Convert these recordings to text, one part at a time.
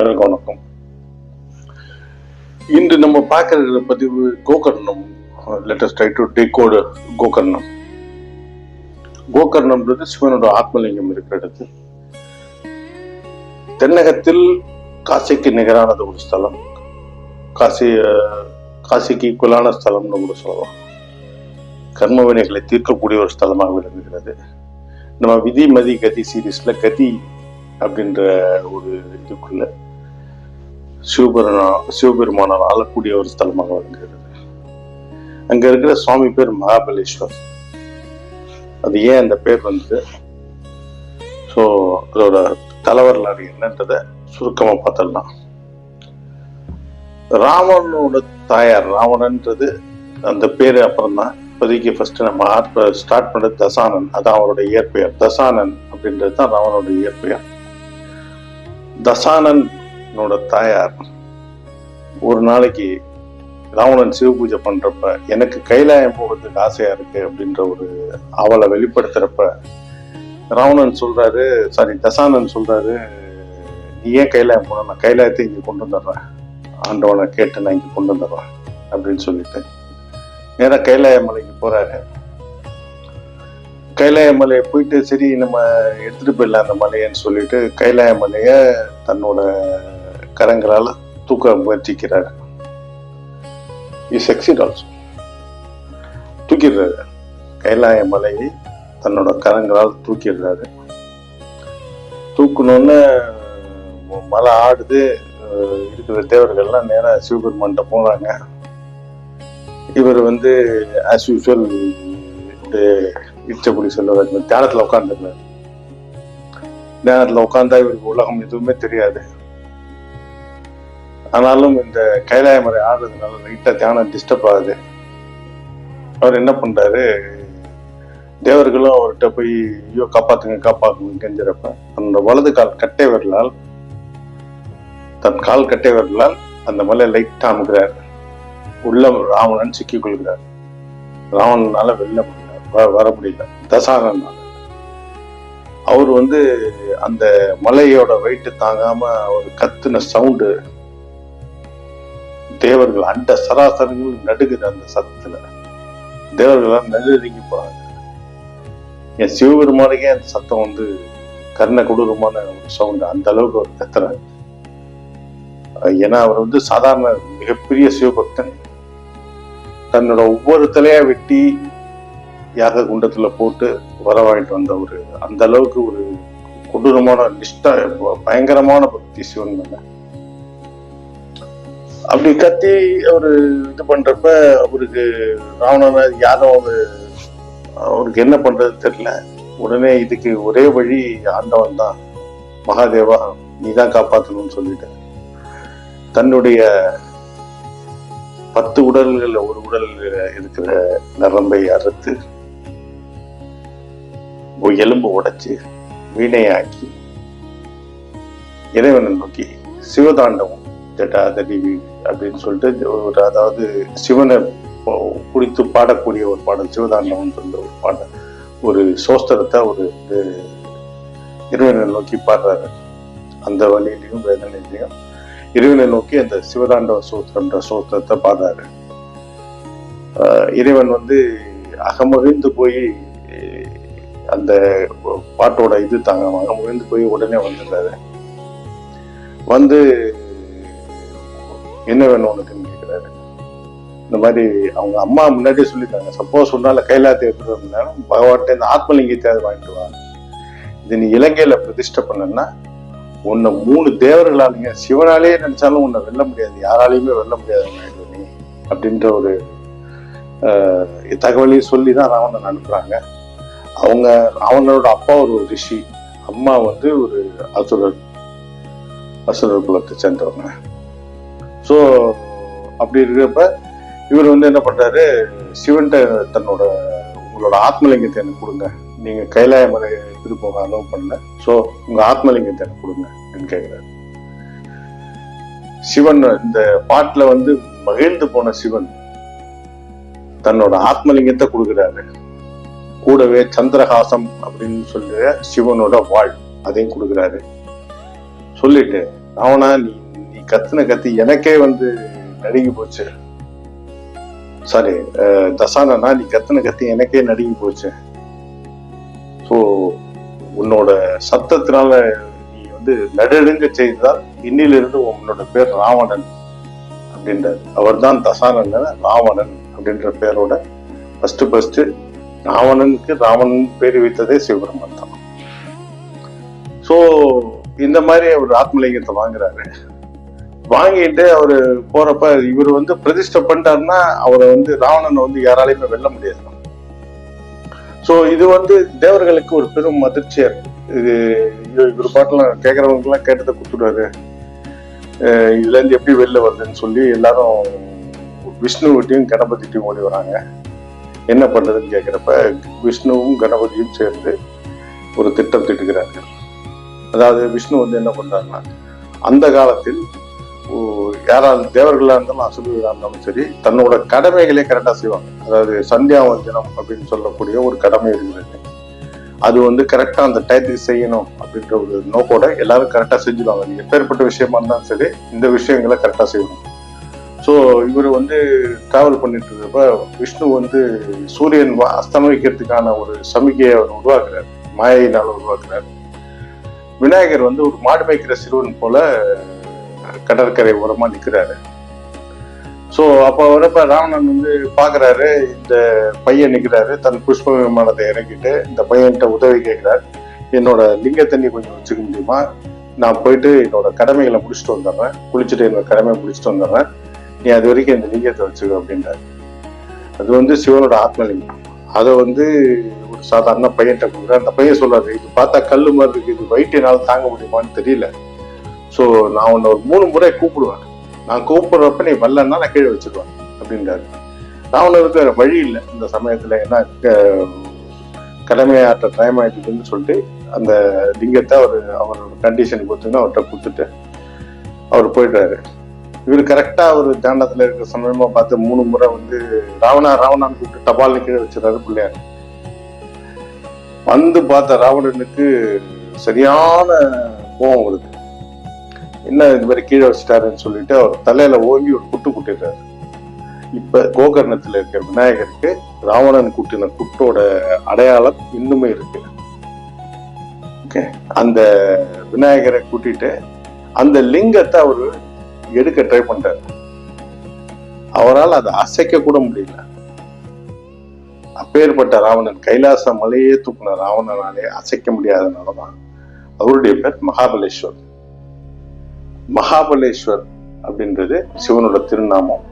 எனக்கு வணக்கம். இன்று நம்ம பார்க்கற பதிவு கோகர்ணம். லெட்டஸ்ட் ட்ரை டு டேகோடு கோகர்ணம். கோகர்ணம்ன்றது சிவனோட ஆத்மலிங்கம் இருக்கிற இடத்து. தென்னகத்தில் காசிக்கு நிகரானது ஒரு ஸ்தலம். காசி காசிக்கு ஈக்குவலான ஸ்தலம்னு கூட சொல்லலாம். கர்மவினைகளை தீர்க்கக்கூடிய ஒரு ஸ்தலமாக விளங்குகிறது. நம்ம விதி மதி கதி சீரீஸ்ல கதி அப்படின்ற ஒரு இதுக்குள்ள சிவபெருமா சிவபெருமானால் ஆளக்கூடிய ஒரு ஸ்தலமாக விளங்குகிறது அங்க இருக்கிற சுவாமி பேர் மகாபலேஸ்வர். அது ஏன் அந்த பேர் வந்தது? ஸோ அதோட தலைவரலாறு என்னன்றத சுருக்கமா பார்த்தலாம் ராவணனோட தாயார் ராவணன்றது அந்த பேரு அப்புறம் தான் இப்போதைக்கு ஃபர்ஸ்ட் நம்ம ஸ்டார்ட் பண்ணது தசானன். அதான் அவருடைய இயற்பெயர். தசானன் அப்படின்றது தான் ராவனோட இயற்பெயர். என்னோட தாயார் ஒரு நாளைக்கு ராவணன் சிவ பூஜை பண்றப்ப எனக்கு கைலாயம் போகிறதுக்கு ஆசையா இருக்கு அப்படின்ற ஒரு அவளை வெளிப்படுத்துறப்ப ராவணன் சொல்றாரு சாரி தசானன் சொல்றாரு நீ ஏன் கைலாயம் போன? நான் கைலாயத்தை இங்க கொண்டு வந்துடுறேன். ஆண்டவனை கேட்டு நான் இங்க கொண்டு வந்துடுறேன். அப்படின்னு சொல்லிட்டு நேராக கைலாய மலைக்கு போறாரு. கைலாய மலையை போயிட்டு சரி நம்ம எடுத்துட்டு போயிடலாம் அந்த மலையன்னு சொல்லிட்டு கைலாய மலைய தன்னோட கரங்களால் தூக்க முயற்சிக்கிறாரு. இ சக்சீட் ஆல்சோ தூக்கிடுறாரு. கைலாய மலையை தன்னோட கரங்களால் தூக்கிடுறாரு. தூக்கணுன்னு மலை ஆடுது இருக்கிற தேவர்கள்லாம் நேராக சிவபெருமான்கிட்ட போறாங்க. இவர் வந்து ஆஸ் யூஸ்வல் இச்சபடி சொல்லுவார் தியானத்தில் உட்காந்துருந்தார் தியானத்தில் உட்காந்தா இவருக்கு உலகம் எதுவுமே தெரியாது. ஆனாலும் இந்த கைலாய முறை ஆடுறதுனால லைட்டா தியானம் டிஸ்டர்ப் ஆகுது. அவர் என்ன பண்றாரு? தேவர்களும் அவர்கிட்ட போய் ஐயோ காப்பாத்துங்க காப்பாத்துங்க கெஞ்சிறப்ப அந்த வலது கால் கட்டை விரலால் தன் கால் கட்டை விரலால் அந்த மலையை லைட்டா அமுகிறார் உள்ள ராவணன் சிக்கி கொள்கிறார். ராவணனால வெளில முடியல வர முடியல தசானனால அவர் வந்து அந்த மலையோட வெயிட்டு தாங்காம அவர் கத்துன சவுண்டு தேவர்கள் அண்ட சராசரங்கள் நடுகிற அந்த சத்தத்துல. தேவர்கள் நடுங்கி போறாங்க. என் சிவபெருமானுக்கே அந்த சத்தம் வந்து கர்ண கொடூரமான ஒரு சவுண்டு அந்த அளவுக்கு அவர் கத்துறாரு. ஏன்னா அவர் வந்து சாதாரண மிகப்பெரிய சிவபக்தன். தன்னோட ஒவ்வொரு தலையா வெட்டி யாக குண்டத்துல போட்டு வரவாயிட்டு வந்த ஒரு அந்த அளவுக்கு ஒரு கொடூரமான நிஷ்டா பயங்கரமான பக்தி சிவன் மேல. அப்படி கத்தி அவரு இது பண்றப்ப அவருக்கு ராவணனை யாரும் அவரு அவருக்கு என்ன பண்றது தெரியல. உடனே இதுக்கு ஒரே வழி ஆண்டவன் தான். மகாதேவா நீ தான் காப்பாத்தணும்னு சொல்லிட்டு தன்னுடைய பத்து உடல்கள் ஒரு உடல் இருக்கிற நரம்பை அறுத்து ஒரு எலும்பு உடைச்சு வீணையாக்கி இறைவனை நோக்கி சிவதாண்டவம் ஜட்டாதடி அப்படின்னு சொல்லிட்டு ஒரு அதாவது சிவனை குறித்து பாடக்கூடிய ஒரு பாடல் சிவதாண்டவன் சொல்ற ஒரு பாடல். ஒரு சோஸ்தரத்தை ஒரு இறைவனை நோக்கி பாடுறாரு. அந்த வழியிலையும் வேதனையிலையும் இறைவனை நோக்கி அந்த சிவதாண்டவ சோத்திரம்ன்ற சோத்திரத்தை பாடுறாரு. ஆஹ் இறைவன் வந்து அகமகிழ்ந்து போய் அந்த பாட்டோட இது தாங்க அகமகிழ்ந்து போய் உடனே வந்துடுறாரு வந்து என்ன வேணும் உனக்குன்னு கேட்கிறாரு இந்த மாதிரி அவங்க அம்மா முன்னாடியே சொல்லிட்டாங்க. சப்போஸ் உன்னால கைலாயத்தை எடுத்துட்டு வந்தாலும் பகவான்கிட்ட இந்த ஆத்மலிங்கத்தை அதை வாங்கிட்டு வா. இது நீ இலங்கையில பிரதிஷ்டை பண்ணனா உன்னை மூணு தேவர்களாலுங்க சிவனாலேயே நினைச்சாலும் உன்னை வெல்ல முடியாது. யாராலையுமே வெல்ல முடியாது நீ. அப்படின்ற ஒரு தகவலையும் சொல்லி தான் ராவணன் அனுப்புறாங்க. அவங்க அவனோட அப்பா ஒரு ரிஷி. அம்மா வந்து ஒரு அசுரர் அசுரர் குலத்தை சேர்ந்தவங்க ஸோ அப்படி இருக்கிறப்ப இவர் வந்து என்ன பண்ணுறாரு சிவன்கிட்ட தன்னோட உங்களோட ஆத்மலிங்கத்தை எனக்கு கொடுங்க. நீங்க கைலாய மலை எடுத்துகிட்டு போக அலோவ் பண்ணல. ஸோ உங்க ஆத்மலிங்கத்தை எனக்கு கொடுங்க அப்படின்னு கேட்குறாரு. சிவன் இந்த பாட்டுல வந்து மகிழ்ந்து போன சிவன் தன்னோட ஆத்மலிங்கத்தை கொடுக்குறாரு. கூடவே சந்திரஹாசம் அப்படின்னு சொல்ற சிவனோட வாழ் அதையும் கொடுக்குறாரு. சொல்லிட்டு ராவணா நீ கத்துன கத்தி எனக்கே வந்து நடுங்கி போச்சு. சாரி தசானனா நீ கத்துன கத்தி எனக்கே நடுங்கி போச்சு. ஸோ உன்னோட சத்தத்தினால நீ வந்து நடுநடுங்க செய்தால் இன்னிலிருந்து உன்னோட பேர் ராவணன் அப்படின்றார். அவர் தான் தசானன் ராவணன் அப்படின்ற பேரோட ஃபர்ஸ்ட் ஃபர்ஸ்ட் ராவணனுக்கு ராவணன் பேர் வைத்ததே சிவபெருமான் தான். ஸோ இந்த மாதிரி அவர் ஆத்மலிங்கத்தை வாங்குறாரு. வாங்கிட்டு அவரு போறப்ப இவர் வந்து பிரதிஷ்டை பண்ணிட்டாருன்னா அவரை வந்து ராவணனை வந்து யாராலையுமே வெல்ல முடியாது. ஸோ இது வந்து தேவர்களுக்கு ஒரு பெரும் அதிர்ச்சியா இருக்கு. இது ஐயோ, இவர் பாட்டெல்லாம் கேட்கறவங்கலாம் கேட்டதை கொடுத்துடுவாரு. இதுல இருந்து எப்படி வெளில வருதுன்னு சொல்லி எல்லாரும் விஷ்ணுவிட்டையும் கணபதிட்டையும் ஓடி வராங்க. என்ன பண்றதுன்னு கேட்கிறப்ப விஷ்ணுவும் கணபதியும் சேர்ந்து ஒரு திட்டம் திட்டுகிறார்கள். அதாவது விஷ்ணு வந்து என்ன பண்றாருன்னா அந்த காலத்தில் ஓ- தேவர்களாக இருந்தாலும் அசுரர்களாக இருந்தாலும் சரி தன்னோட கடமைகளே கரெக்டாக செய்வாங்க. அதாவது சந்தியாவந்தனம் அப்படின்னு சொல்லக்கூடிய ஒரு கடமை இருக்கிறது. அது வந்து கரெக்டாக அந்த டயத்துக்கு செய்யணும் அப்படின்ற ஒரு நோக்கோட எல்லாரும் கரெக்டாக செஞ்சுடுவாங்க அது எப்பேற்பட்ட விஷயமா இருந்தாலும் சரி இந்த விஷயங்களை கரெக்டாக செய்யணும். ஸோ இவர் வந்து டிராவல் பண்ணிட்டு இருக்கப்ப விஷ்ணு வந்து சூரியன் அஸ்தமிக்கிறதுக்கான ஒரு சமிகையை அவர் உருவாக்குறார். மாயினால் உருவாக்குறார். விநாயகர் வந்து ஒரு மாடு மேய்க்கிற சிறுவன் போல கடற்கரை ஓரமா நிக்கிறாரு. ஸோ அப்போ வரப்ப ராவணன் வந்து பாக்குறாரு இந்த பையன் நிக்கிறாரு தன் புஷ்ப விமானத்தை இறக்கிட்டு இந்த பையன்கிட்ட உதவி கேட்கிறார். என்னோட லிங்க தண்ணி கொஞ்சம் வச்சுக்க முடியுமா? நான் போயிட்டு என்னோட கடமைகளை முடிச்சுட்டு வந்துடுறேன். குளிச்சுட்டு என்னோட கடமையை முடிச்சுட்டு வந்துடுறேன். நீ அது வரைக்கும் இந்த லிங்கத்தை வச்சுக்க அப்படின்றாரு. அது வந்து சிவனோட ஆத்மலிங்கம். அதை வந்து ஒரு சாதாரண பையன்கிட்ட கொடுக்குறேன் அந்த பையன் சொல்றாரு இது பார்த்தா கல் மாதிரி இருக்கு இது weight என்னால் தாங்க முடியுமான்னு தெரியல. ஸோ நான் உன்னை ஒரு மூணு முறை கூப்பிடுவேன். நான் கூப்பிடுறப்ப நீ வரலன்னா நான் கீழே வச்சிருவேன் அப்படின்றாரு. ராவணனுக்கு இருக்கிற வழி இல்லை. இந்த சமயத்தில் ஏன்னா கடமையாற்ற டைம் ஆயிட்டுன்னு சொல்லிட்டு அந்த லிங்கத்தை அவர் அவரோட கண்டிஷன் கொடுத்துன்னு அவர்கிட்ட கொடுத்துட்டு அவர் போயிடுறாரு. இவர் கரெக்டாக அவர் தாண்டத்தில் இருக்கிற சமயமாக பார்த்து மூணு முறை வந்து ராவணா ராவணான்னு கூப்பிட்டு டபால்னு கீழே வச்சிடறாரு பிள்ளையார். வந்து பார்த்த ராவணனுக்கு சரியான கோபம் வருது. என்ன இது மாதிரி கீழே வச்சிட்டாருன்னு சொல்லிட்டு அவர் தலையில ஓங்கி ஒரு குட்டு குட்டிடுறாரு. இப்ப கோகர்ணத்துல இருக்கிற விநாயகருக்கு ராவணன் குட்டின குட்டோட அடையாளம் இன்னுமே இருக்கு. ஓகே அந்த விநாயகரை கூட்டிட்டு அந்த லிங்கத்தை அவரு எடுக்க ட்ரை பண்றாரு. அவரால் அதை அசைக்க கூட முடியல. அப்பேற்பட்ட ராவணன் கைலாச மலையே தூக்குன ராவணனாலே அசைக்க முடியாதனாலதான் அவருடைய பேர் மகாபலேஸ்வர் மகாபலேஸ்வர் அப்படின்றது சிவனோட திருநாமம்.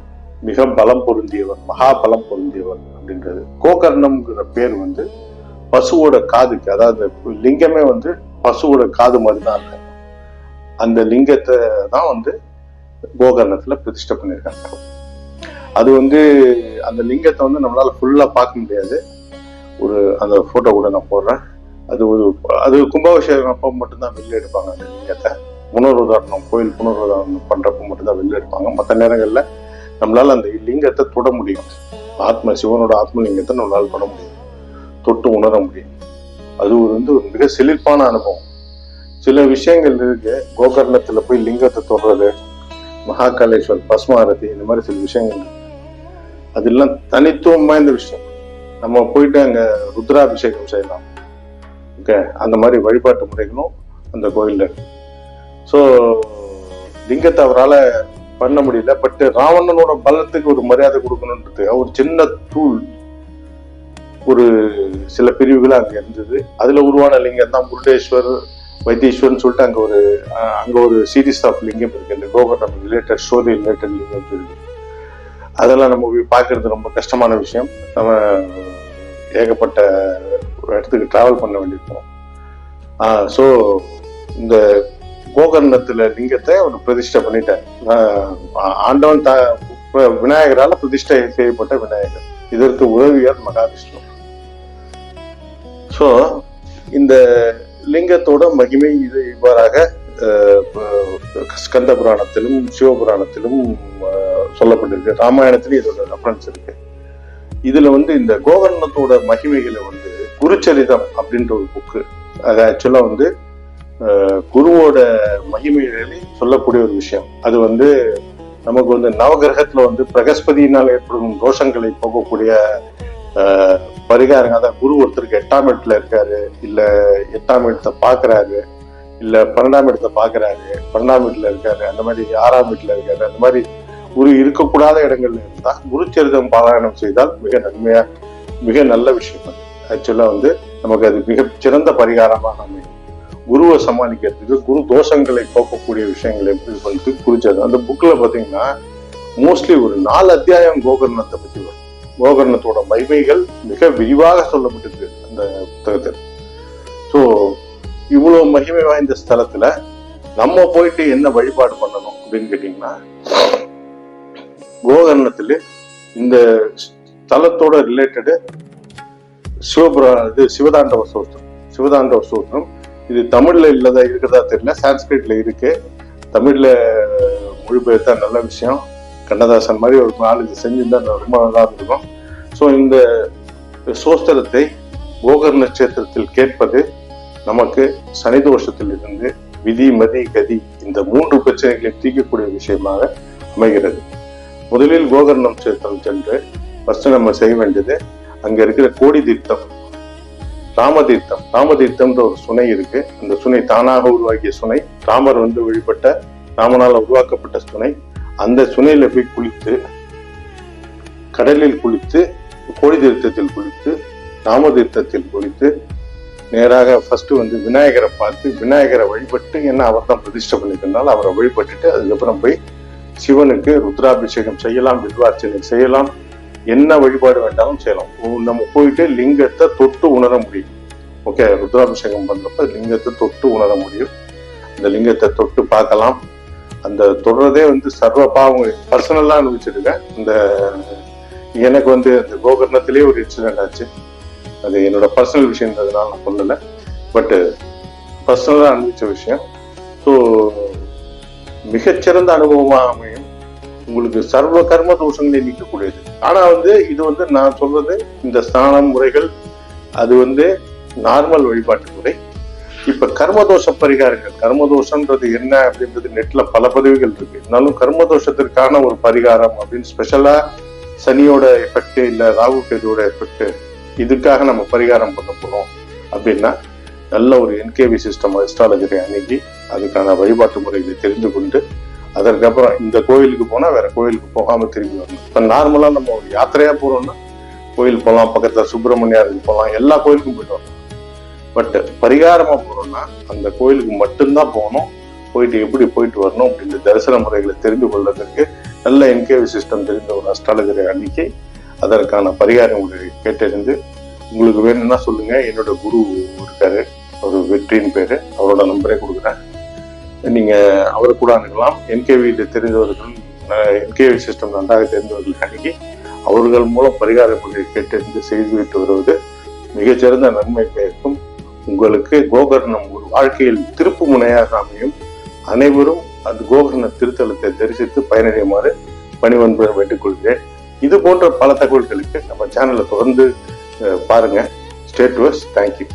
மிக பலம் பொருந்தியவர் மகாபலம் பொருந்தியவர் அப்படின்றது. கோகர்ணம்ங்கிற பேர் வந்து பசுவோட காதுக்கு அதாவது லிங்கமே வந்து பசுவோட காது மாதிரி தான் இருக்கு. அந்த லிங்கத்தை தான் வந்து கோகர்ணத்துல பிரதிஷ்டை பண்ணியிருக்காங்க அது வந்து அந்த லிங்கத்தை வந்து நம்மளால ஃபுல்லா பார்க்க முடியாது. ஒரு அந்த போட்டோ கூட நான் போடுறேன். அது ஒரு அது கும்பாபிஷேகம் அப்போ மட்டும்தான் வெளியே எடுப்பாங்க அந்த லிங்கத்தை. புனருதாரணம் கோயில் புனருதாரணம் பண்றப்ப மட்டும்தான் வெளில எடுப்பாங்க மற்ற நேரங்கள்ல நம்மளால அந்த லிங்கத்தை தொட முடியும். ஆத்ம சிவனோட ஆத்மலிங்கத்தை நம்மளால தொட முடியும். தொட்டு உணர முடியும். அது ஒரு வந்து ஒரு மிக செழிப்பான அனுபவம். சில விஷயங்கள் இருக்கு. கோகர்ணத்துல போய் லிங்கத்தை தொடுறது மகாகாலேஸ்வர் பஸ்மாரதி இந்த மாதிரி சில விஷயங்கள் இருக்கு. அதெல்லாம் தனித்துவம் வாய்ந்த விஷயம். நம்ம போயிட்டு அங்கே ருத்ராபிஷேகம் செய்யலாம். ஓகே? அந்த மாதிரி வழிபாட்டு முறைகளும் அந்த கோயிலில் இருக்கு. ஸோ லிங்கத்தை அவரால் பண்ண முடியல பட் ராவணனோட பலத்துக்கு ஒரு மரியாதை கொடுக்கணுன்றது ஒரு சின்ன தூள் ஒரு சில பிரிவுகள் அங்க இருந்தது. அதுல உருவான லிங்கம் தான் முருடேஸ்வர் வைத்தீஸ்வர்னு சொல்லிட்டு அங்க ஒரு அங்கே அங்க ஒரு சீரீஸ் ஆஃப் லிங்கம் இருக்கு. இந்த கோகர்ணம் ரிலேட்டட் ஸ்டோரி ரிலேட்டட் லிங்கம் இருக்கு அதெல்லாம் நம்ம பார்க்கறது ரொம்ப கஷ்டமான விஷயம். நம்ம ஏகப்பட்ட இடத்துக்கு டிராவல் பண்ண வேண்டியிருக்கோம். ஸோ இந்த கோகர்ணத்துல லிங்கத்தை அவர் பிரதிஷ்டை பண்ணிட்டார். ஆண்டவன் த விநாயகரால பிரதிஷ்டை செய்யப்பட்ட விநாயகர். இதற்கு உதவியார் மகாவிஷ்ணு. ஸோ இந்த லிங்கத்தோட மகிமை இது இவ்வாறாக ஸ்கந்த புராணத்திலும் சிவபுராணத்திலும் சொல்லப்பட்டிருக்கு. ராமாயணத்திலும் இதோட ரெஃபரன்ஸ் இருக்கு. இதுல வந்து இந்த கோகர்ணத்தோட மகிமைகளை வந்து குருச்சரிதம் அப்படின்ற ஒரு புக்கு அது ஆக்சுவலா வந்து குருவோட மகிமைகளை சொல்லக்கூடிய ஒரு விஷயம். அது வந்து நமக்கு வந்து நவகிரகத்துல வந்து பிரகஸ்பதியினால் ஏற்படும் தோஷங்களை போகக்கூடிய பரிகாரங்க அதான் குரு ஒருத்தருக்கு எட்டாம் இடத்துல இருக்காரு. இல்ல எட்டாம் இடத்தை பாக்குறாரு. இல்ல பன்னெண்டாம் இடத்தை பாக்குறாரு. பன்னெண்டாம் வீட்டுல இருக்காரு. அந்த மாதிரி ஆறாம் வீட்டுல இருக்காரு. அந்த மாதிரி குரு இருக்கக்கூடாத இடங்கள்ல இருந்தா குருச்சரிதம் பாராயணம் செய்தால் மிக நன்மையா மிக நல்ல விஷயம் அது. ஆக்சுவலா வந்து நமக்கு அது மிக சிறந்த பரிகாரமாக அமையும். குருவை சமாளிக்கிறதுக்கு குரு தோஷங்களை போக்கக்கூடிய விஷயங்களை எப்படி சொல்லிட்டு குறிச்சது அந்த புக்கில் பார்த்தீங்கன்னா மோஸ்ட்லி ஒரு நாலு அத்தியாயம் கோகர்ணத்தை பற்றி வரும். கோகர்ணத்தோட மகிமைகள் மிக விரிவாக சொல்லப்பட்டிருக்கு அந்த புத்தகத்தில். ஸோ இவ்வளோ மகிமை வாய்ந்த ஸ்தலத்தில் நம்ம போயிட்டு என்ன வழிபாடு பண்ணணும் அப்படின்னு கேட்டிங்கன்னா கோகர்ணத்துல இந்த ஸ்தலத்தோட ரிலேட்டடு சிவபுர இது சிவதாண்டவ சோத்திரம் சிவதாண்டவ சோத்திரம் இது தமிழ்ல இல்லதா இருக்கிறதா தெரியல. சான்ஸ்கிரிட்ல இருக்கு. தமிழ்ல மொழிபெயர்த்தா நல்ல விஷயம். கண்ணதாசன் மாதிரி ஒரு நாலு இது செஞ்சிருந்தா ரொம்ப நல்லா இருக்கும். ஸோ இந்த சோஸ்திரத்தை கோகர்ண நட்சத்திரத்தில் கேட்பது நமக்கு சனிதோஷத்தில் இருந்து விதி மதி கதி இந்த மூன்று பிரச்சனைகளை தீர்க்கக்கூடிய விஷயமாக அமைகிறது. முதலில் கோகர்ணம் சேத்திரம் சென்று ஃபர்ஸ்ட் நம்ம செய்ய வேண்டியது அங்க இருக்கிற கோடி தீர்த்தம். ராமதீர்த்தம். ராமதீர்த்தம்ன்ற ஒரு சுனை இருக்கு. அந்த சுனை தானாக உருவாக்கிய சுனை. ராமர் வந்து வழிபட்ட ராமனால் உருவாக்கப்பட்ட சுனை. அந்த சுனையில போய் குளித்து கடலில் குளித்து கோடி தீர்த்தத்தில் குளித்து ராமதீர்த்தத்தில் குளித்து நேராக ஃபர்ஸ்ட் வந்து விநாயகரை பார்த்து விநாயகரை வழிபட்டு என்ன அவர் தான் பிரதிஷ்டை பண்ணிக்கிறதுனால அவரை வழிபட்டுட்டு அதுக்கப்புறம் போய் சிவனுக்கு ருத்ராபிஷேகம் செய்யலாம் வில்வார்ச்சனை செய்யலாம். என்ன வழிபாடு வேண்டாலும் செய்யலாம். நம்ம போயிட்டு லிங்கத்தை தொட்டு உணர முடியும். ஓகே ருத்ராபிஷேகம் பண்றப்ப லிங்கத்தை தொட்டு உணர முடியும். அந்த லிங்கத்தை தொட்டு பார்க்கலாம். அந்த தொடுறதே வந்து சர்வ பாவம் பர்சனலாக அனுபவிச்சிருக்கேன். இந்த எனக்கு வந்து அந்த கோகர்ணத்திலே ஒரு இன்சிடென்ட் ஆச்சு. அது என்னோட பர்சனல் விஷயன்றதுனால நான் சொல்லலை. பட்டு பர்சனலாக அனுபவிச்ச விஷயம். ஸோ மிகச்சிறந்த அனுபவமாக அமையும். உங்களுக்கு சர்வ கர்ம தோஷங்களை நீக்கக்கூடியது. ஆனா வந்து இது வந்து நான் சொல்றது இந்த ஸ்நானம் முறைகள் அது வந்து நார்மல் வழிபாட்டு முறை. இப்ப கர்மதோஷ பரிகாரங்கள். கர்மதோஷன்றது என்ன அப்படின்றது நெட்ல பல பதிவுகள் இருக்கு. இருந்தாலும் கர்மதோஷத்திற்கான ஒரு பரிகாரம் அப்படின்னு ஸ்பெஷலா சனியோட எஃபெக்ட் இல்ல ராகு கேதுவோட எஃபெக்ட் இதுக்காக நம்ம பரிகாரம் பண்ண போறோம் அப்படின்னா நல்ல ஒரு என்கேவி சிஸ்டம் அஸ்ட்ராலஜரை அணுகி அதுக்கான வழிபாட்டு முறைகளை தெரிந்து கொண்டு அதற்கப்புறம் இந்த கோயிலுக்கு போனால் வேற கோயிலுக்கு போகாம திரும்பி வரணும். இப்போ நார்மலாக நம்ம ஒரு யாத்திரையா போகிறோம்னா கோயில் போகலாம் பக்கத்தில் சுப்பிரமணியாருக்கு போகலாம் எல்லா கோயிலுக்கும் போயிட்டு வரணும் பட் பரிகாரமாக போகிறோம்னா அந்த கோயிலுக்கு மட்டும்தான் போகணும். போயிட்டு எப்படி போயிட்டு வரணும் அப்படின்ற தரிசன முறைகளை தெரிந்து கொள்வதற்கு நல்ல என்கேவி சிஸ்டம் தெரிந்த ஒரு அஸ்ட்ராலஜரை அன்னைக்கு அதற்கான பரிகாரம் முறையை கேட்டறிந்து உங்களுக்கு வேணும்னா சொல்லுங்கள் என்னோட குரு இருக்காரு ஒரு வெற்றியின் பேர். அவரோட நம்பரே கொடுக்குறேன். நீங்க அவரை கூட அணுகலாம். என்கேவி தெரிந்தவர்கள் என்கேவி சிஸ்டம் நன்றாக தெரிந்தவர்கள் அணுகி அவர்கள் மூலம் பரிகார பணியை கேட்டறிந்து செய்துவிட்டு வருவது மிகச்சிறந்த நன்மை பயக்கும். உங்களுக்கு கோகர்ணம் ஒரு வாழ்க்கையில் திருப்பு முனையாக அமையும். அனைவரும் அந்த கோகர்ண திருத்தலத்தை தரிசித்து பயனடையுமாறு பணிவன்புடன் வேண்டுகொள்கிறேன். இது போன்ற பல தகவல்களுக்கு நம்ம சேனலை தொடர்ந்து பாருங்க. State verse thank you